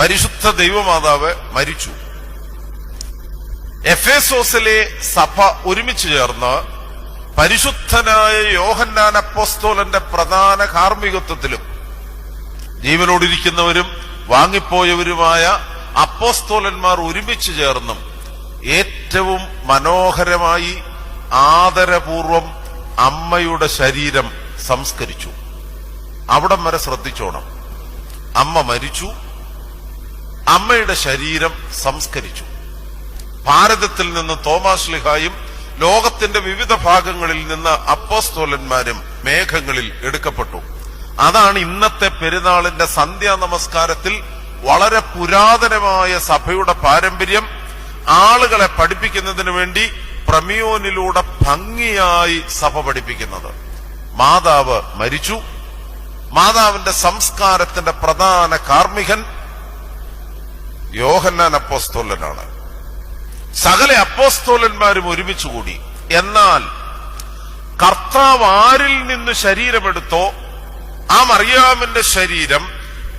പരിശുദ്ധ ദൈവമാതാവ് മരിച്ചു. എഫേസോസിലെ സഭ ഒരുമിച്ച് ചേർന്ന് പരിശുദ്ധനായ യോഹന്നാൻ അപ്പോസ്തോലന്റെ പ്രധാന കാർമ്മികത്വത്തിലും ജീവനോടിരിക്കുന്നവരും വാങ്ങിപ്പോയവരുമായ അപ്പോസ്തോലന്മാർ ഒരുമിച്ച് ചേർന്നും ഏറ്റവും മനോഹരമായി ആദരപൂർവം അമ്മയുടെ ശരീരം സംസ്കരിച്ചു. അവിടം വരെ ശ്രദ്ധിച്ചോണം. അമ്മ മരിച്ചു. അമ്മയുടെ ശരീരം സംസ്കരിച്ചു. ഭാരതത്തിൽ നിന്ന് തോമാസ് ലിഹായും ലോകത്തിന്റെ വിവിധ ഭാഗങ്ങളിൽ നിന്ന് അപ്പോസ്തോലന്മാരും മേഘങ്ങളിൽ എടുക്കപ്പെട്ടു. അതാണ് ഇന്നത്തെ പെരുന്നാളിന്റെ സന്ധ്യാ നമസ്കാരത്തിൽ വളരെ പുരാതനമായ സഭയുടെ പാരമ്പര്യം. ആളുകളെ പഠിപ്പിക്കുന്നതിന് വേണ്ടി പ്രമിയോനിലൂടെ ഭംഗിയായി സഭ പഠിപ്പിക്കുന്നത്. മാതാവ് മരിച്ചു. മാതാവിന്റെ സംസ്കാരത്തിന്റെ പ്രധാന കാർമ്മികൻ യോഹന്നാൻ അപ്പോസ്തോലനാണ്. സകല അപ്പോസ്തോലന്മാരും ഒരുമിച്ച് കൂടി. എന്നാൽ കർത്താവ് ആരിൽ നിന്ന് ശരീരമെടുത്തോ ആ മറിയാമിന്റെ ശരീരം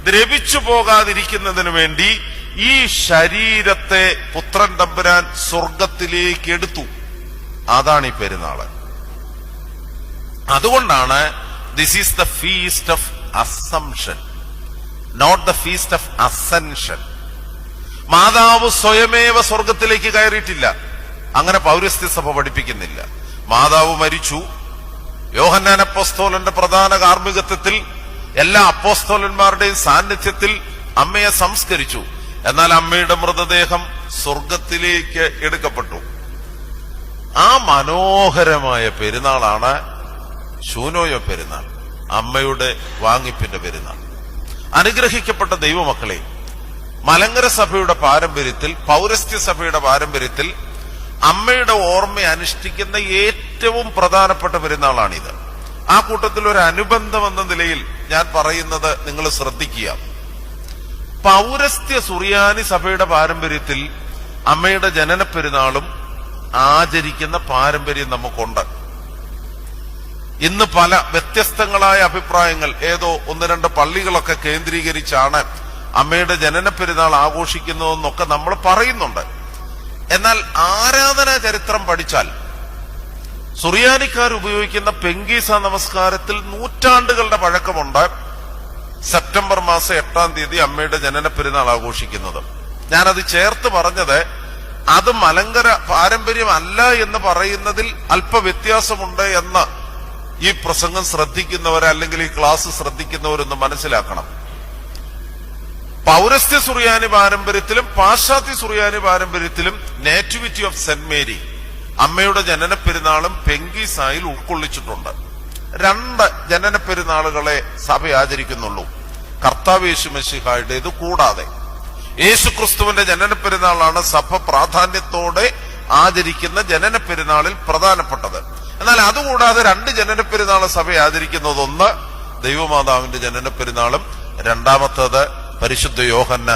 ദ്രവിച്ചു പോകാതിരിക്കുന്നതിന് വേണ്ടി ഈ ശരീരത്തെ പുത്രൻ തമ്പുരാൻ സ്വർഗത്തിലേക്ക് എടുത്തു. അതാണ് ഈ പെരുന്നാൾ. അതുകൊണ്ടാണ് this is the feast of assumption not the feast of ascension മാതാവ് സ്വയമേവ സ്വർഗത്തിലേക്ക് കയറിയിട്ടില്ല. അങ്ങനെ പൗരസ്ത്യ സഭ പഠിപ്പിക്കുന്നില്ല. മാതാവ് മരിച്ചു. യോഹന്നാൻ അപ്പോസ്തോലന്റെ പ്രധാന കാർമ്മികത്വത്തിൽ എല്ലാ അപ്പോസ്തോലന്മാരുടെയും സാന്നിധ്യത്തിൽ അമ്മയെ സംസ്കരിച്ചു. എന്നാൽ അമ്മയുടെ മൃതദേഹം സ്വർഗത്തിലേക്ക് എടുക്കപ്പെട്ടു. ആ മനോഹരമായ പെരുന്നാളാണ് ശൂനോയോ പെരുന്നാൾ. അമ്മയുടെ വാങ്ങിപ്പിന്റെ പെരുന്നാൾ. അനുഗ്രഹിക്കപ്പെട്ട ദൈവമക്കളെ മലങ്കര സഭയുടെ പാരമ്പര്യത്തിൽ പൗരസ്ത്യ സഭയുടെ പാരമ്പര്യത്തിൽ അമ്മയുടെ ഓർമ്മ അനുഷ്ഠിക്കുന്ന ഏറ്റവും പ്രധാനപ്പെട്ട പെരുന്നാളാണിത്. ആ കൂട്ടത്തിൽ ഒരു അനുബന്ധം എന്ന നിലയിൽ ഞാൻ പറയുന്നത് നിങ്ങൾ ശ്രദ്ധിക്കുക. പൗരസ്ത്യ സുറിയാനി സഭയുടെ പാരമ്പര്യത്തിൽ അമ്മയുടെ ജനന പെരുന്നാളും ആചരിക്കുന്ന പാരമ്പര്യം നമുക്കുണ്ട്. ഇന്ന് പല വ്യത്യസ്തങ്ങളായ അഭിപ്രായങ്ങൾ ഏതോ ഒന്ന് രണ്ട് പള്ളികളൊക്കെ കേന്ദ്രീകരിച്ചാണ് അമ്മയുടെ ജനന പെരുന്നാൾ ആഘോഷിക്കുന്നതെന്നൊക്കെ നമ്മൾ പറയുന്നുണ്ട്. എന്നാൽ ആരാധന ചരിത്രം പഠിച്ചാൽ സുറിയാനിക്കാർ ഉപയോഗിക്കുന്ന പെങ്കീസ നമസ്കാരത്തിൽ നൂറ്റാണ്ടുകളുടെ പഴക്കമുണ്ട് സെപ്റ്റംബർ മാസം എട്ടാം തീയതി അമ്മയുടെ ജനന പെരുന്നാൾ ആഘോഷിക്കുന്നത്. ഞാനത് ചേർത്ത് പറഞ്ഞത് അത് മലങ്കര പാരമ്പര്യമല്ല എന്ന് പറയുന്നതിൽ അല്പ വ്യത്യാസമുണ്ട് എന്ന് ഈ പ്രസംഗം ശ്രദ്ധിക്കുന്നവർ അല്ലെങ്കിൽ ഈ ക്ലാസ് ശ്രദ്ധിക്കുന്നവരൊന്ന് മനസ്സിലാക്കണം. പൗരസ്ത്യ സുറിയാനി പാരമ്പര്യത്തിലും പാശ്ചാത്യ സുറിയാനി പാരമ്പര്യത്തിലും നേറ്റിവിറ്റി ഓഫ് സെന്റ് മേരി അമ്മയുടെ ജനന പെരുന്നാളും പെങ്കീസായിൽ ഉൾക്കൊള്ളിച്ചിട്ടുണ്ട്. രണ്ട് ജനന പെരുന്നാളുകളെ സഭ ആചരിക്കുന്നുള്ളൂ. കർത്താവ് യേശു മെസ്സിഹായുടേത് കൂടാതെ യേശു ക്രിസ്തുവിന്റെ ജനന പെരുന്നാളാണ് സഭ പ്രാധാന്യത്തോടെ ആചരിക്കുന്ന ജനന പെരുന്നാളിൽ പ്രധാനപ്പെട്ടത്. എന്നാൽ അതുകൂടാതെ രണ്ട് ജനന പെരുന്നാൾ സഭ ആചരിക്കുന്നത് ഒന്ന് ദൈവമാതാവിന്റെ ജനന പെരുന്നാളും രണ്ടാമത്തേത് പരിശുദ്ധ യോഹന്ന